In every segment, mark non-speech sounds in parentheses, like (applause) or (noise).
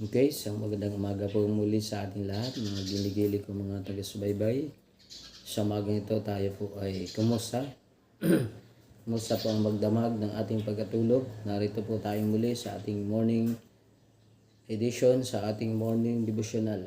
Okay, isang magandang umaga po muli sa ating lahat, mga giligili ko mga taga-subaybay. Sa umaga ito tayo po ay kumusta? (clears throat) kumusta po ang magdamag ng ating pagkatulog? Narito po tayo muli sa ating morning edition, sa ating morning devotional.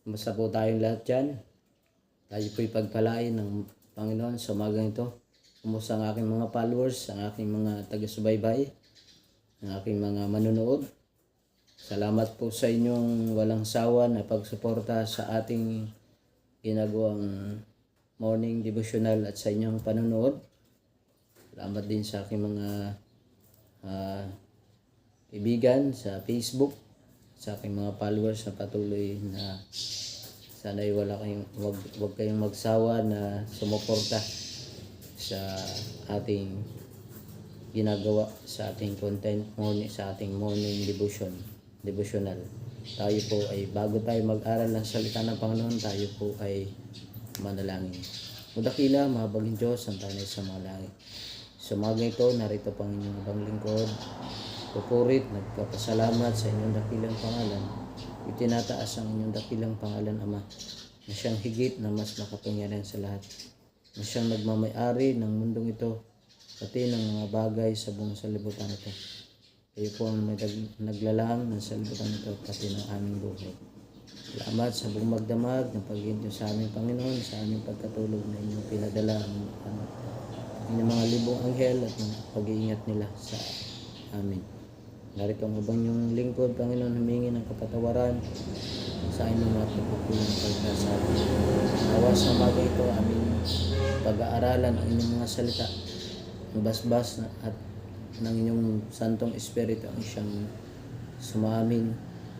Kumusta po tayong lahat dyan? Tayo po'y pagpalain ng Panginoon sa umaga ito. Kumusta ang aking mga followers, ang aking mga taga-subaybay, ang aking mga manonood. Salamat po sa inyong walang sawa na pagsuporta sa ating ginagawang morning devotional at sa inyong panonood. Salamat din sa aking mga ah, kaibigan sa Facebook, sa aking mga followers na patuloy na sana'y wala kayong wag, wag kayong magsawa na sumuporta sa ating ginagawa sa ating content morning sa ating morning devotion devotional. Tayo po ay bago tayo mag-aral ng salita ng Panginoon, tayo po ay manalangin. Mudakila, mahabagin Diyos, ang tanay sa mga langit. Sa umaga ito, narito pang inyong ibang lingkod. Pupurit, nagpapasalamat sa inyong dakilang pangalan. Itinataas ang inyong dakilang pangalan, Ama, na siyang higit na mas makapangyarihan sa lahat. Na siyang nagmamayari ng mundong ito, pati ng mga bagay sa buong salibutan ito. Kayo po ang nag- ng salibutan ito, pati ng aming buhay. Salamat sa buong magdamag ng paghinto sa aming Panginoon, sa aming pagkatulog na inyong pinadala ang ang inyong mga libong anghel at ng pag-iingat nila sa amin. Narito ang ubang yung lingkod, Panginoon, humingi ng kapatawaran sa inyong mga pagkukulang pagkasabi. Nawa sa umaga ito, aming pag-aaralan ang inyong mga salita, basbas na- at ng inyong santong espiritu ang siyang sumamin.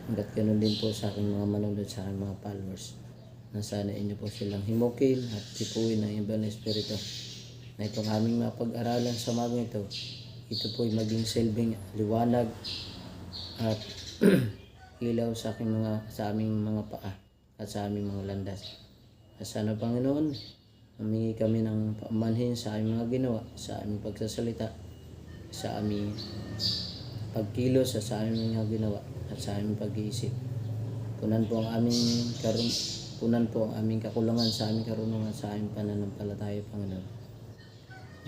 Hanggat ganun din po sa aking mga manonood sa aking mga followers na sana inyo po silang himukil at tipuin ng ibang espiritu. Na itong aming mga pag-aralan sa umaga ito. Ito po ay maging silbing liwanag at (clears throat) ilaw sa aking mga sa aming mga paa at sa aming mga landas. At sana Panginoon humingi kami ng pamanhin sa aming mga ginawa sa aming pagsasalita sa aming pagkilos at sa aming mga ginawa at sa aming pag-iisip. Punan po ang aming karun punan po ang aming kakulangan sa aming karunungan sa aming pananampalataya, Panginoon.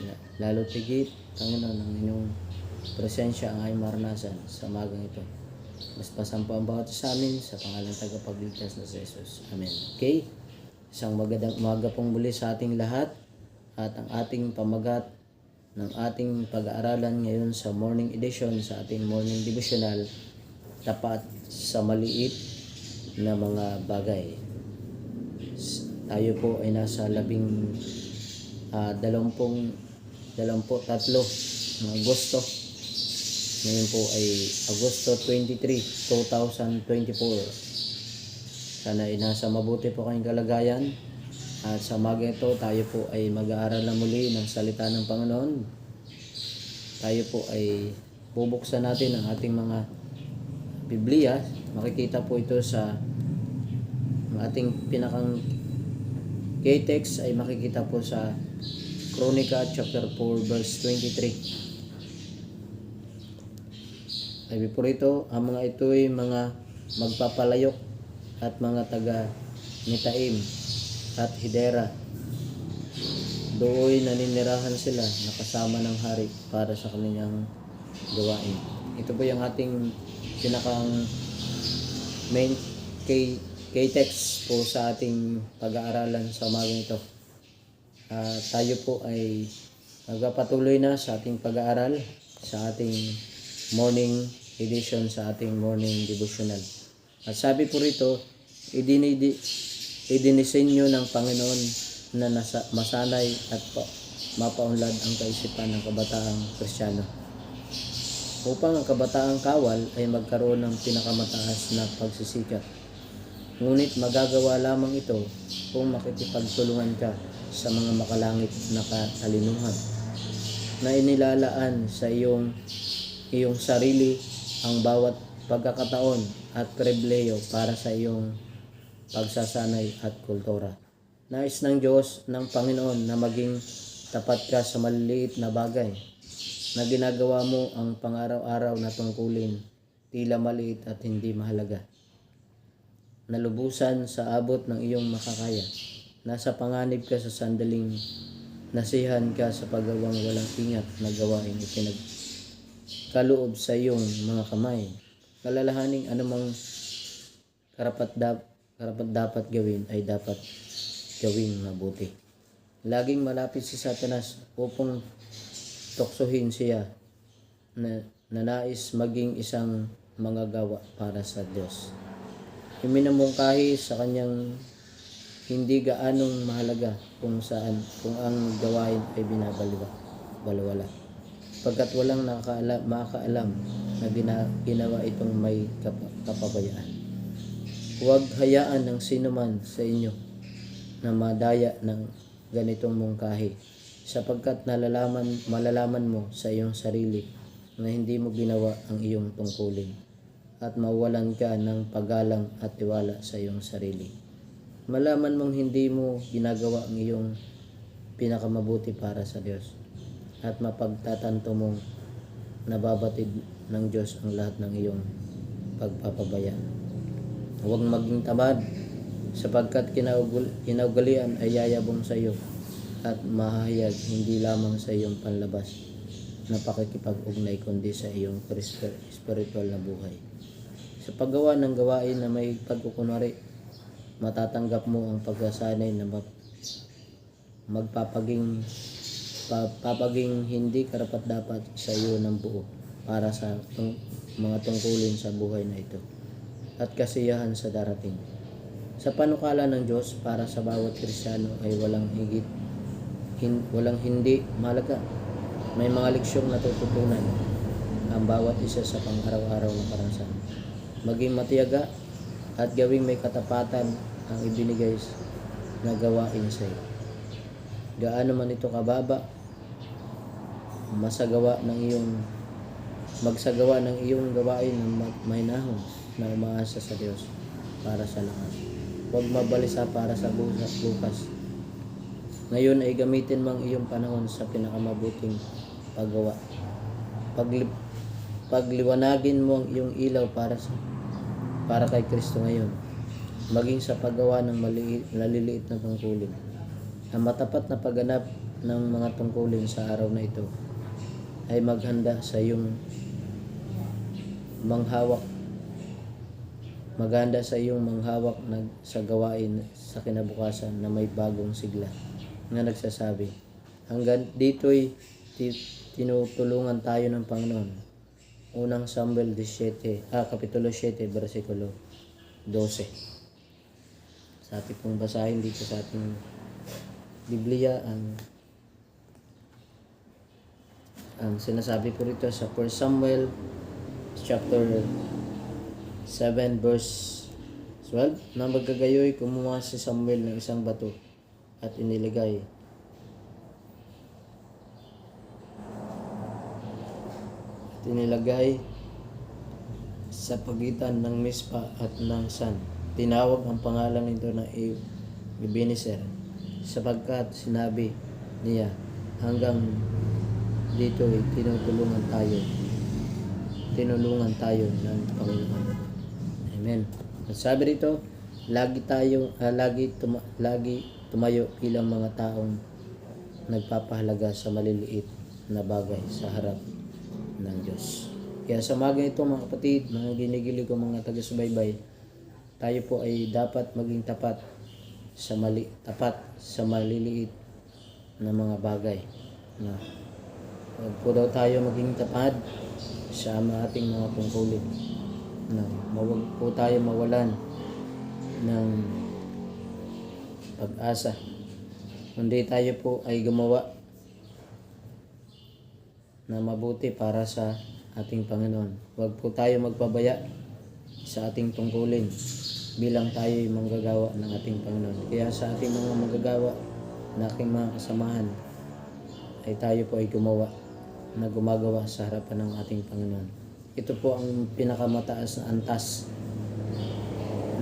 La- Lalo tigit, Panginoon, ang inyong presensya ang aming maranasan sa magang ito. Mas pasampo ang bawat sa amin sa pangalan tagapagligtas na si Jesus. Amen. Okay? Isang magandang umaga pong muli sa ating lahat at ang ating pamagat ng ating pag-aaralan ngayon sa morning edition sa ating morning devotional tapat sa maliit na mga bagay. Tayo po ay nasa labing uh, dalampung dalawampu tatlo ng Agosto. Ngayon po ay Agosto 23, 2024. Sana ay nasa mabuti po kayong kalagayan. At sa umaga ito, tayo po ay mag-aaral na muli ng salita ng Panginoon. Tayo po ay bubuksan natin ang ating mga Biblia. Makikita po ito sa ating pinakang K-text ay makikita po sa Chronica chapter 4 verse 23. Sabi po rito, ang mga ito ay mga magpapalayok at mga taga Nitaim at Hidera. Dooy naninirahan sila nakasama ng hari para sa kanilang gawain. Ito po yung ating pinakang main K K-text po sa ating pag-aaralan sa umagang ito. Ah, tayo po ay magpapatuloy na sa ating pag-aaral sa ating morning edition sa ating morning devotional. At sabi po rito, idinidi, idinisenyo ng Panginoon na nasa, masanay at pa, mapaunlad ang kaisipan ng kabataang Kristiyano upang ang kabataang kawal ay magkaroon ng pinakamataas na pagsisikat. Ngunit magagawa lamang ito kung makikipagtulungan ka sa mga makalangit na katalinuhan na inilalaan sa iyong iyong sarili ang bawat pagkakataon at pribileyo para sa iyong pagsasanay at kultura. Nais ng Diyos ng Panginoon na maging tapat ka sa maliliit na bagay na ginagawa mo ang pangaraw-araw na tungkulin tila maliit at hindi mahalaga. Nalubusan sa abot ng iyong makakaya. Nasa panganib ka sa sandaling nasihan ka sa paggawang walang ingat na gawain ipinag kaloob sa iyong mga kamay. Kalalahaning anumang karapat, karapat dapat gawin ay dapat gawing mabuti. Laging malapit si Satanas upang tuksohin siya na, na nais maging isang mga gawa para sa Diyos. Iminamungkahi sa kanyang hindi gaanong mahalaga kung saan kung ang gawain ay binabaliwa balwala pagkat walang nakaalam, makakaalam na gina, ginawa itong may kap, kapabayaan. Huwag hayaan ng sino man sa inyo na madaya ng ganitong mungkahi sapagkat nalalaman, malalaman mo sa iyong sarili na hindi mo ginawa ang iyong tungkulin at mawalan ka ng paggalang at tiwala sa iyong sarili. Malaman mong hindi mo ginagawa ang iyong pinakamabuti para sa Diyos at mapagtatanto mong nababatid ng Diyos ang lahat ng iyong pagpapabaya. Huwag maging tamad sapagkat kinaugalian ay yayabong sa iyo at mahahayag hindi lamang sa iyong panlabas na pakikipag-ugnay kundi sa iyong spir- spiritual na buhay. Sa paggawa ng gawain na may pagkukunwari, matatanggap mo ang pagkasanay na mag- magpapaging pa- papaging hindi karapat dapat sa iyo ng buo para sa mga tungkulin sa buhay na ito at kasiyahan sa darating. Sa panukala ng Diyos para sa bawat Kristiyano ay walang higit, hin- walang hindi malaga. May mga leksyong natututunan ang bawat isa sa pang-araw-araw na karanasan. Maging matiyaga at gawing may katapatan ang ibinigay na gawain sa iyo. Gaano man ito kababa, masagawa ng iyong magsagawa ng iyong gawain ng ma- mahinahon na umaasa sa Diyos para sa lahat. Huwag mabalisa para sa bukas. bukas. Ngayon ay gamitin mo ang iyong panahon sa pinakamabuting paggawa. Pagli, pagliwanagin mo ang iyong ilaw para sa para kay Kristo ngayon. Maging sa paggawa ng maliit, naliliit na tungkulin. Ang matapat na pagganap ng mga tungkulin sa araw na ito ay maghanda sa iyong manghawak maganda sa iyong manghawak sa gawain sa kinabukasan na may bagong sigla na nagsasabi hanggang dito'y ti- tinutulungan tayo ng Panginoon. Unang Samuel 17 ah kapitulo 7 versikulo 12 sa ating pong basahin dito sa ating Biblia ang ang sinasabi ko rito sa 1 Samuel chapter 7 verse 12 na magkagayoy kumuha si Samuel ng isang bato at iniligay at inilagay sa pagitan ng Mispa at ng San. Tinawag ang pangalan nito na Ebenezer sapagkat sinabi niya hanggang dito ay tinutulungan tayo tinulungan tayo ng Panginoon. Amen. At sabi rito, lagi tayo ah, lagi tuma, lagi tumayo bilang mga taong nagpapahalaga sa maliliit na bagay sa harap ng Diyos. Kaya sa umaga ito mga kapatid, mga ginigilig ko mga taga-subaybay, tayo po ay dapat maging tapat sa mali tapat sa maliliit na mga bagay. Na Huwag po daw tayo maging tapad sa ating mga tungkulin. Na huwag po tayo mawalan ng pag-asa. Kundi tayo po ay gumawa na mabuti para sa ating Panginoon. Huwag po tayo magpabaya sa ating tungkulin bilang tayo ay manggagawa ng ating Panginoon. Kaya sa ating mga manggagawa na aking mga kasamahan ay tayo po ay gumawa na gumagawa sa harapan ng ating Panginoon. Ito po ang pinakamataas na antas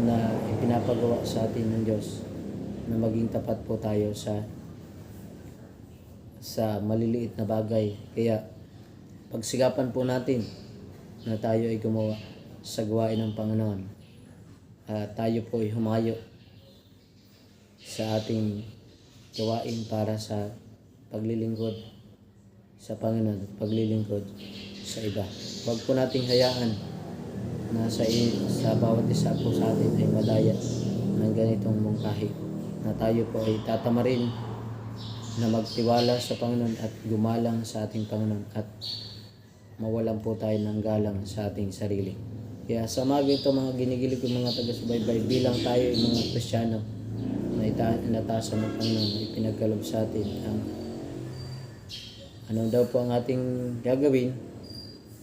na ipinapagawa sa atin ng Diyos na maging tapat po tayo sa sa maliliit na bagay. Kaya pagsigapan po natin na tayo ay gumawa sa gawain ng Panginoon. At tayo po ay humayo sa ating gawain para sa paglilingkod sa Panginoon paglilingkod sa iba. Huwag po nating hayaan na sa, sa bawat isa po sa atin ay madaya ng ganitong mungkahi na tayo po ay tatamarin na magtiwala sa Panginoon at gumalang sa ating Panginoon at mawalan po tayo ng galang sa ating sarili. Kaya sa mga ito mga ginigilig ko mga taga-subaybay bilang tayo ay mga Kristiyano na inatasan ng Panginoon na ipinagkalob sa atin ang ano daw po ang ating gagawin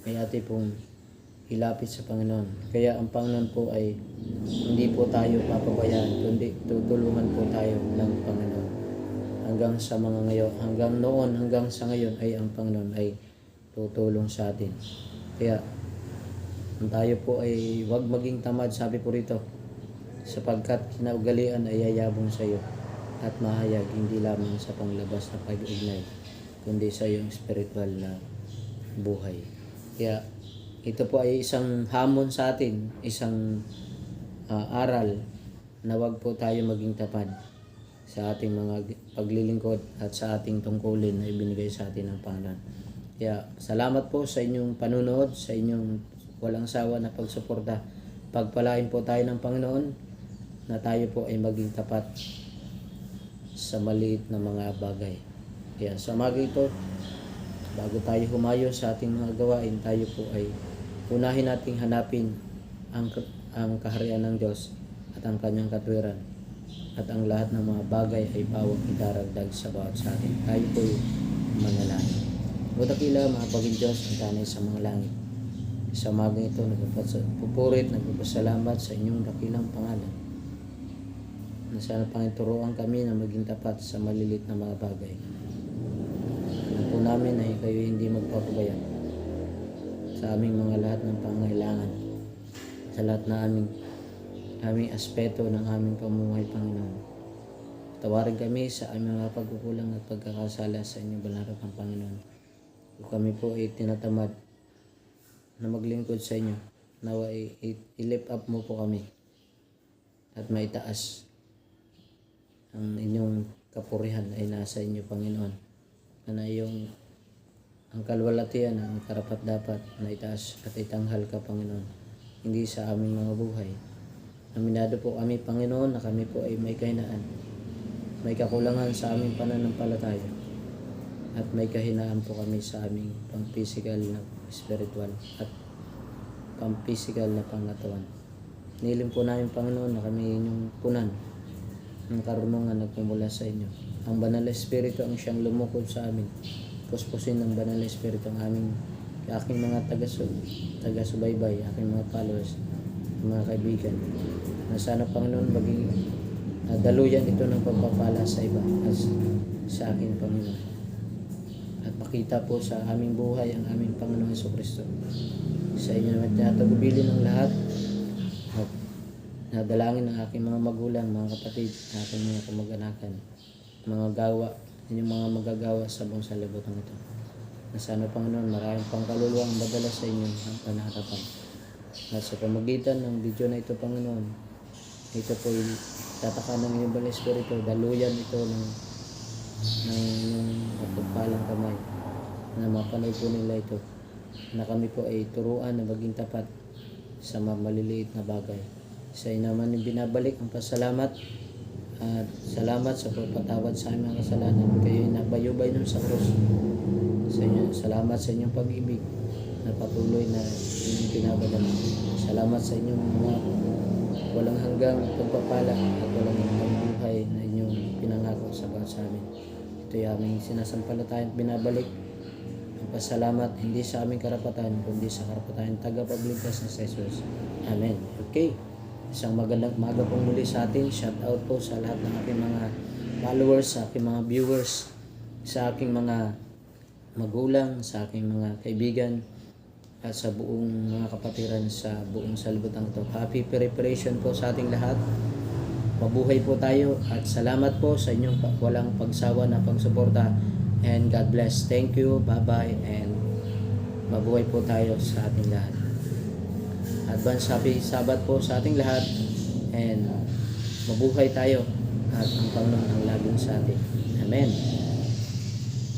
ay ating pong ilapit sa Panginoon. Kaya ang Panginoon po ay hindi po tayo papabayaan, kundi tutulungan po tayo ng Panginoon. Hanggang sa mga ngayon, hanggang noon, hanggang sa ngayon ay ang Panginoon ay tutulong sa atin. Kaya tayo po ay huwag maging tamad, sabi po rito, sapagkat kinaugalian ay yayabong sa iyo at mahayag hindi lamang sa panglabas na pag-ignay, kundi sa iyong spiritual na buhay. Kaya ito po ay isang hamon sa atin, isang ah, aral na wag po tayo maging tapad sa ating mga paglilingkod at sa ating tungkulin na ibinigay sa atin ng Panginoon. Kaya salamat po sa inyong panunood, sa inyong walang sawa na pagsuporta. Pagpalain po tayo ng Panginoon na tayo po ay maging tapat sa maliit na mga bagay. Kaya sa mga ito, bago tayo humayo sa ating mga gawain, tayo po ay unahin nating hanapin ang, ang kaharian ng Diyos at ang kanyang katwiran at ang lahat ng mga bagay ay bawang idaragdag sa bawat sa atin. Tayo po manalangin. O dakila, mga paging Diyos, ang tanay sa mga langit. Sa umagang ito, nagpupurit, nagpapasalamat sa inyong dakilang pangalan. Na sana pangituruan kami na maging tapat sa malilit na mga bagay. Alam po namin ay kayo hindi magpapabayaan sa aming mga lahat ng pangailangan. Sa lahat na aming aming aspeto ng aming pamumuhay, Panginoon. Tawarin kami sa aming mga pagkukulang at pagkakasala sa inyong balarapang Panginoon. Kung kami po ay tinatamad na maglingkod sa inyo, nawa i- i- i-lift up mo po kami at maitaas ang inyong kapurihan ay nasa inyo, Panginoon. Na yung ang kalwalatian, ang karapat dapat na itaas at itanghal ka, Panginoon. Hindi sa aming mga buhay. Aminado po kami, Panginoon, na kami po ay may kahinaan. May kakulangan sa aming pananampalataya. At may kahinaan po kami sa aming pang-physical na spiritual at pang-physical na pangatawan. Nilim po namin, Panginoon, na kami inyong punan ng karunungan nagmumula sa inyo. Ang banal na espiritu ang siyang lumukod sa amin. Puspusin ng banal na espiritu ang aming aking mga taga-su taga-subaybay, aking mga followers, mga kaibigan. Na sana Panginoon maging uh, daluyan ito ng pagpapala sa iba as sa akin Panginoon. At makita po sa aming buhay ang aming Panginoon Heso Kristo. Sa inyo naman tinatagubilin ang lahat at nadalangin ng aking mga magulang, mga kapatid, aking mga kamag-anakan, mga gawa, inyong mga magagawa sa buong salibutan ito. Na sana Panginoon, maraming pang kaluluwang madala sa inyo ang panaharapan. At sa pamagitan ng video na ito, Panginoon, ito po tataka ng inyong Banal Espiritu, daluyan ito ng ng inyong mapagpalang kamay na mapanood po nila ito na kami po ay turuan na maging tapat sa mga maliliit na bagay. Sa inyo naman yung binabalik ang pasalamat at salamat sa pagpatawad sa aming mga kasalanan. Kayo ay nabayubay nun sa krus. Sa inyo, salamat sa inyong pag-ibig na patuloy na inyong pinabadala. Salamat sa inyong mga walang hanggang pagpapala at walang hanggang buhay na inyong pinangako sa bawat sa amin. Ito ay aming sinasampalatayan at binabalik ang pasalamat hindi sa aming karapatan kundi sa karapatan tagapagligtas na sa Jesus. Amen. Okay. Isang magandang umaga pong muli sa atin. Shout out po sa lahat ng aking mga followers, sa aking mga viewers, sa aking mga magulang, sa aking mga kaibigan, at sa buong mga kapatiran sa buong salbutang ito. Happy preparation po sa ating lahat. Mabuhay po tayo at salamat po sa inyong walang pagsawa na pagsuporta and God bless. Thank you, bye-bye and mabuhay po tayo sa ating lahat. Advance happy Sabbath po sa ating lahat. And mabuhay tayo at ang Panginoon ang laging sa atin. Amen.